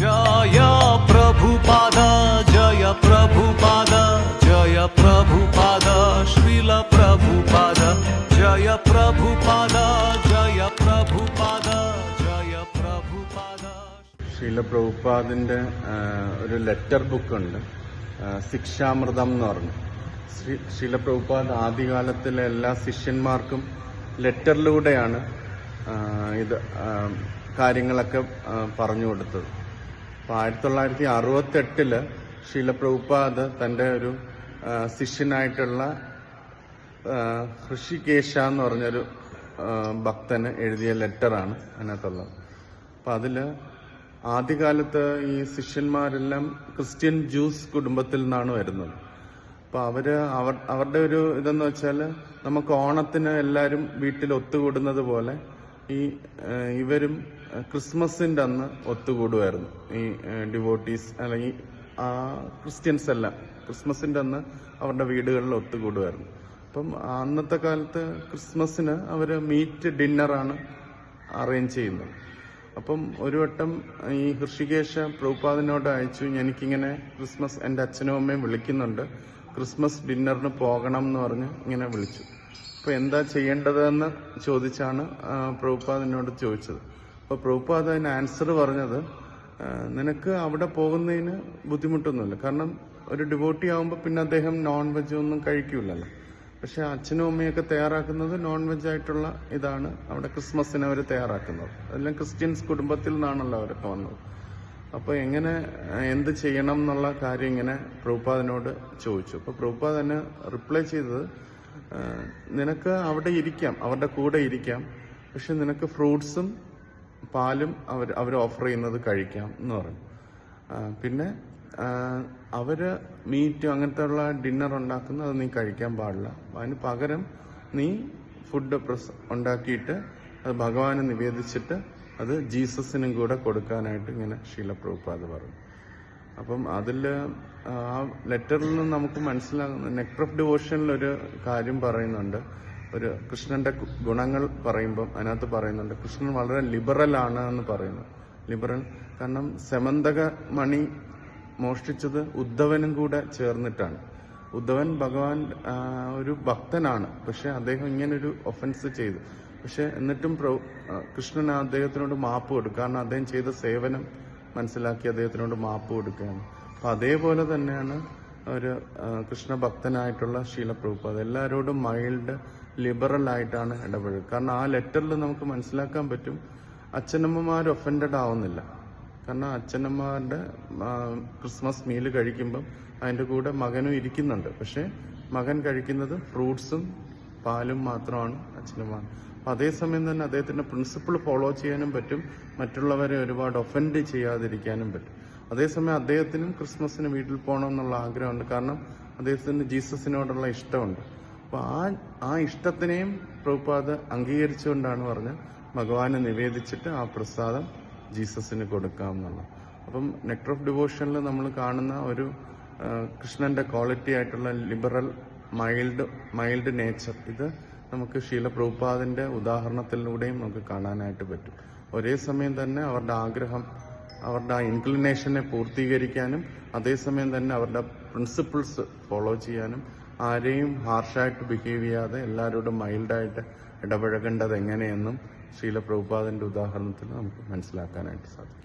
ജയ പ്രഭുപാദ ജയ പ്രഭുപാദ ജയ പ്രഭുപാദ ശ്രീല പ്രഭുപാദ ജയ പ്രഭുപാദ ജയ പ്രഭുപാദ ജയ പ്രഭുപാദ പ്രഭുപാദിന്റെ ഒരു letter book ഉണ്ട് ശിക്ഷാമൃതം എന്ന് പറഞ്ഞു. ശ്രീ പ്രഭുപാദ് ആദ്യകാലത്തിലെ എല്ലാ ശിഷ്യന്മാർക്കും ലെറ്ററിലൂടെയാണ് ഇത് കാര്യങ്ങളൊക്കെ പറഞ്ഞു കൊടുത്തത്. അപ്പോൾ ആയിരത്തി തൊള്ളായിരത്തി അറുപത്തെട്ടിൽ ശീലപ്രഭുപാദ് തന്റെ ഒരു ശിഷ്യനായിട്ടുള്ള ഋഷികേശ എന്ന് പറഞ്ഞൊരു ഭക്തന് എഴുതിയ ലെറ്ററാണ് അതിനകത്തുള്ളത്. അപ്പം അതിൽ ആദ്യകാലത്ത് ഈ ശിഷ്യന്മാരെല്ലാം ക്രിസ്ത്യൻ ജൂസ് കുടുംബത്തിൽ നിന്നാണ് വരുന്നത്. അപ്പോൾ അവർ അവരുടെ ഒരു ഇതെന്ന് വെച്ചാൽ നമുക്ക് ഓണത്തിന് എല്ലാവരും വീട്ടിൽ ഒത്തുകൂടുന്നത് പോലെ ഈ ഇവരും ക്രിസ്മസിന്റെ അന്ന് ഒത്തുകൂടുമായിരുന്നു ഈ ഡിവോട്ടീസ് അല്ലെങ്കിൽ ക്രിസ്ത്യൻസ് എല്ലാം ക്രിസ്മസിന്റെ അന്ന് അവരുടെ വീടുകളിൽ ഒത്തുകൂടുമായിരുന്നു അപ്പം അന്നത്തെ കാലത്ത് ക്രിസ്മസിന് അവർ മീറ്റ് ഡിന്നറാണ് അറേഞ്ച് ചെയ്യുന്നത്. അപ്പം ഒരു വട്ടം ഈ ഹൃഷികേശ പ്രഭുപാദിനോട് അയച്ചു എനിക്കിങ്ങനെ ക്രിസ്മസ് എന്റെ അച്ഛനും അമ്മയും വിളിക്കുന്നുണ്ട്. ക്രിസ്മസ് ഡിന്നറിന് പോകണം എന്ന് പറഞ്ഞ് ഇങ്ങനെ വിളിച്ചു. അപ്പോൾ എന്താ ചെയ്യേണ്ടതെന്ന് ചോദിച്ചാണ് പ്രഭുപാദിനോട് ചോദിച്ചത്. അപ്പോൾ പ്രഭുപാദ് അതിന് ആൻസർ പറഞ്ഞത് നിനക്ക് അവിടെ പോകുന്നതിന് ബുദ്ധിമുട്ടൊന്നുമില്ല. കാരണം ഒരു ഡിവോട്ടി ആവുമ്പോൾ പിന്നെ അദ്ദേഹം നോൺ വെജ് ഒന്നും കഴിക്കൂലല്ലോ. പക്ഷെ അച്ഛനും അമ്മയൊക്കെ തയ്യാറാക്കുന്നത് നോൺ വെജ് ആയിട്ടുള്ള ഇതാണ്. അവിടെ ക്രിസ്മസിന് അവർ തയ്യാറാക്കുന്നത്. അതെല്ലാം ക്രിസ്ത്യൻസ് കുടുംബത്തിൽ നിന്നാണല്ലോ അവരൊക്കെ വന്നത്. അപ്പോൾ എങ്ങനെ എന്ത് ചെയ്യണം എന്നുള്ള കാര്യം ഇങ്ങനെ പ്രഭുപാദിനോട് ചോദിച്ചു. അപ്പോൾ പ്രഭുപാദ് റിപ്ലൈ ചെയ്തത് നിനക്ക് അവിടെ ഇരിക്കാം അവരുടെ കൂടെ ഇരിക്കാം. പക്ഷെ നിനക്ക് ഫ്രൂട്ട്സും പാലും അവർ അവർ ഓഫർ ചെയ്യുന്നത് കഴിക്കാം എന്ന് പറഞ്ഞു. പിന്നെ അവർ മീറ്റും അങ്ങനത്തെ ഉള്ള ഡിന്നർ ഉണ്ടാക്കുന്നത് അത് നീ കഴിക്കാൻ പാടില്ല. അതിന് പകരം നീ ഫുഡ് പ്രസ് ഉണ്ടാക്കിയിട്ട് അത് ഭഗവാനെ നിവേദിച്ചിട്ട് അത് ജീസസിനും കൂടെ കൊടുക്കാനായിട്ട് ഇങ്ങനെ ശീലപ്രഭുപാദ് പറഞ്ഞു. അപ്പം അതിൽ ആ ലെറ്ററിൽ നിന്ന് നമുക്ക് മനസ്സിലാകുന്ന നെക്ടർ ഓഫ് ഡിവോഷനിൽ ഒരു കാര്യം പറയുന്നുണ്ട്. ഒരു കൃഷ്ണന്റെ ഗുണങ്ങൾ പറയുമ്പം അതിനകത്ത് പറയുന്നുണ്ട് കൃഷ്ണൻ വളരെ ലിബറൽ ആണ് എന്ന് പറയുന്നു. ലിബറൽ കാരണം സെമന്തക മണി മോഷ്ടിച്ചത് ഉദ്ധവനും കൂടെ ചേർന്നിട്ടാണ്. ഉദ്ധവൻ ഭഗവാൻ ഒരു ഭക്തനാണ്. പക്ഷെ അദ്ദേഹം ഇങ്ങനൊരു ഒഫൻസ് ചെയ്തു. പക്ഷെ എന്നിട്ടും കൃഷ്ണൻ അദ്ദേഹത്തിനോട് മാപ്പ് കൊടുക്കും. കാരണം അദ്ദേഹം ചെയ്ത സേവനം മനസ്സിലാക്കി അദ്ദേഹത്തിനോട് മാപ്പ് കൊടുക്കുകയാണ്. അപ്പൊ അതേപോലെ തന്നെയാണ് ഒരു കൃഷ്ണഭക്തനായിട്ടുള്ള ശീലപ്രൂപ്പ് അത് എല്ലാവരോടും മൈൽഡ് ലിബറൽ ആയിട്ടാണ് ഇടപെടുക കാരണം ആ ലെറ്ററിൽ നമുക്ക് മനസ്സിലാക്കാൻ പറ്റും അച്ഛനമ്മമാർ ഒഫൻഡഡ് ആവുന്നില്ല. കാരണം അച്ഛനമ്മമാരുടെ ക്രിസ്മസ് മീൽ കഴിക്കുമ്പം അതിന്റെ കൂടെ മകനും ഇരിക്കുന്നുണ്ട്. പക്ഷെ മകൻ കഴിക്കുന്നത് ഫ്രൂട്ട്സും പാലും മാത്രമാണ് അച്ഛനും വാങ്ങുന്നത് അപ്പൊ അതേസമയം തന്നെ അദ്ദേഹത്തിന്റെ പ്രിൻസിപ്പിൾ ഫോളോ ചെയ്യാനും പറ്റും. മറ്റുള്ളവരെ ഒരുപാട് ഒഫൻഡ് ചെയ്യാതിരിക്കാനും പറ്റും. അതേസമയം അദ്ദേഹത്തിനും ക്രിസ്മസിന് വീട്ടിൽ പോകണം എന്നുള്ള ആഗ്രഹമുണ്ട്. കാരണം അദ്ദേഹത്തിന് ജീസസിനോടുള്ള ഇഷ്ടമുണ്ട്. അപ്പൊ ആ ആ ഇഷ്ടത്തിനെയും പ്രഭുപാദ് അംഗീകരിച്ചുകൊണ്ടാണ് പറഞ്ഞ് ഭഗവാനെ നിവേദിച്ചിട്ട് ആ പ്രസാദം ജീസസിന് കൊടുക്കാം എന്നുള്ളത് അപ്പം നെക്ടർ ഓഫ് ഡിവോഷനിൽ നമ്മൾ കാണുന്ന ഒരു കൃഷ്ണന്റെ ക്വാളിറ്റി ആയിട്ടുള്ള ലിബറൽ മൈൽഡ് മൈൽഡ് നേച്ചർ. ഇത് നമുക്ക് ശീല പ്രഭുപാദിന്റെ ഉദാഹരണത്തിലൂടെയും നമുക്ക് കാണാനായിട്ട് പറ്റും. ഒരേ സമയം തന്നെ അവരുടെ ആഗ്രഹം അവരുടെ ആ ഇൻക്ലിനേഷനെ പൂർത്തീകരിക്കാനും അതേസമയം തന്നെ അവരുടെ പ്രിൻസിപ്പിൾസ് ഫോളോ ചെയ്യാനും ആരെയും ഹാർഷായിട്ട് ബിഹേവ് ചെയ്യാതെ എല്ലാവരോടും മൈൽഡായിട്ട് ഇടപഴകേണ്ടത് എങ്ങനെയെന്നും ശീല പ്രഭുപാദിന്റെ ഉദാഹരണത്തിൽ നമുക്ക് മനസ്സിലാക്കാനായിട്ട് സാധിക്കും.